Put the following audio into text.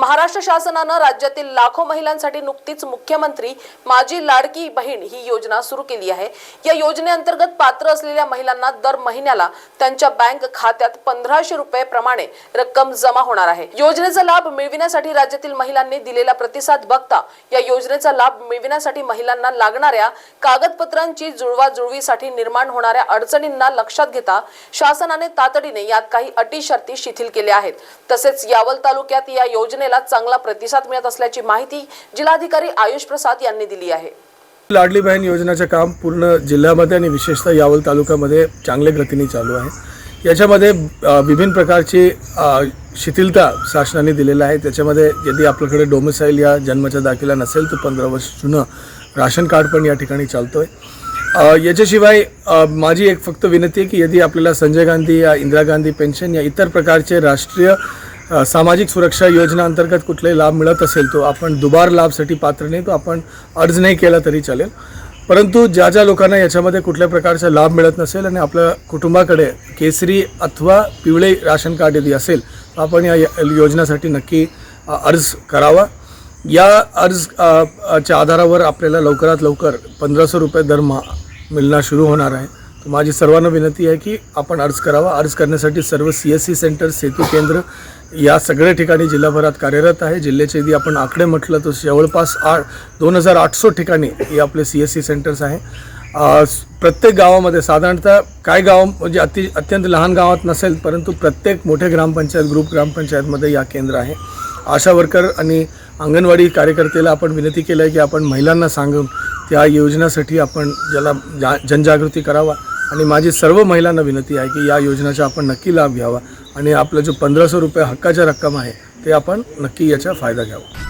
महाराष्ट्र शासनानं राज्यातील लाखो महिलांसाठी नुकतीच मुख्यमंत्री माझी लाडकी बहीण ही योजना सुरू केली आहे. या योजनेअंतर्गत पात्र असलेल्या महिलांना दर महिन्याला त्यांच्या बँक खात्यात पंधराशे रुपये प्रमाणे रक्कम जमा होणार आहे. योजनेचा लाभ मिळविण्यासाठी राज्यातील महिलांनी दिलेला प्रतिसाद बघता या योजनेचा लाभ मिळविण्यासाठी महिलांना लागणाऱ्या कागदपत्रांची जुळवाजुळवीसाठी निर्माण होणाऱ्या अडचणींना लक्षात घेता शासनाने तातडीने यात काही अटी शर्ती शिथिल केल्या आहेत. तसेच यावल तालुक्यात या योजनेला चांगला प्रतिसाद मिळत असल्याची माहिती जिल्हाधिकारी आयुष प्रसाद यांनी दिली आहे. लाडली बहन योजनेचं काम पूर्ण जिल्ह्यामध्ये आणि विशेषतः यावल तालुक्यामध्ये चांगल्या गतीने चालू आहे. याच्यामध्ये विभिन्न प्रकारची शिथिलता शासनाने दिलेलं आहे. त्याच्यामध्ये यदि आपल्याकडे डोमिसाईल या जन्माचा दाखिला नसेल तर पंधरा वर्ष जुनं राशन कार्ड पण या ठिकाणी चालतोय. आहे याच्याशिवाय माझी एक फक्त विनंती आहे की यदि आपल्याला संजय गांधी या इंदिरा गांधी पेन्शन या इतर प्रकारचे राष्ट्रीय सामाजिक सुरक्षा योजना अंतर्गत कुठलाही लाभ मिळत असेल तो आपण दुबार लाभसाठी पात्र नाही तो आपण अर्ज नाही केला तरी चालेल. परंतु ज्या ज्या लोकांना याच्यामध्ये कुठल्या प्रकारचा लाभ मिळत नसेल आणि आपल्या कुटुंबाकडे केसरी अथवा पिवळे राशन कार्ड यदि असेल तर आपण या योजनेसाठी नक्की अर्ज करावा. या अर्ज च्या आधारावर आपल्याला लवकरात लवकर पंधराशे रुपये दरमहा मिळणं सुरू होणार आहे. तर माझी सर्वांना विनंती आहे की आपण अर्ज करावा. अर्ज करण्यासाठी सर्व C S C centre Setu केंद्र या सगळ्या ठिकाणी जिल्हाभरात कार्यरत आहे. जिल्ह्याचे यदि आपण आकडे म्हटलं तर जवळपास आठ दोन हजार आठसो ठिकाणी हे आपले सी एस सी सेंटर्स आहे. प्रत्येक गावामध्ये साधारणतः काय गाव म्हणजे अति अत्यंत लहान गावात नसेल परंतु प्रत्येक मोठे ग्रामपंचायत ग्रुप ग्रामपंचायतमध्ये या केंद्र आहे. आशा वर्कर आणि अंगणवाडी कार्यकर्त्याला आपण विनंती केलं आहे की आपण महिलांना सांगून त्या योजनेसाठी आपण ज्याला जा जनजागृती करावा. आणि माझी सर्व महिलांना विनंती आहे की या योजनेचा आपण नक्की लाभ घ्यावा आणि आपलं जो पंधराशे रुपये हक्काच्या रक्कम आहे ते आपण नक्की याचा फायदा घ्यावा.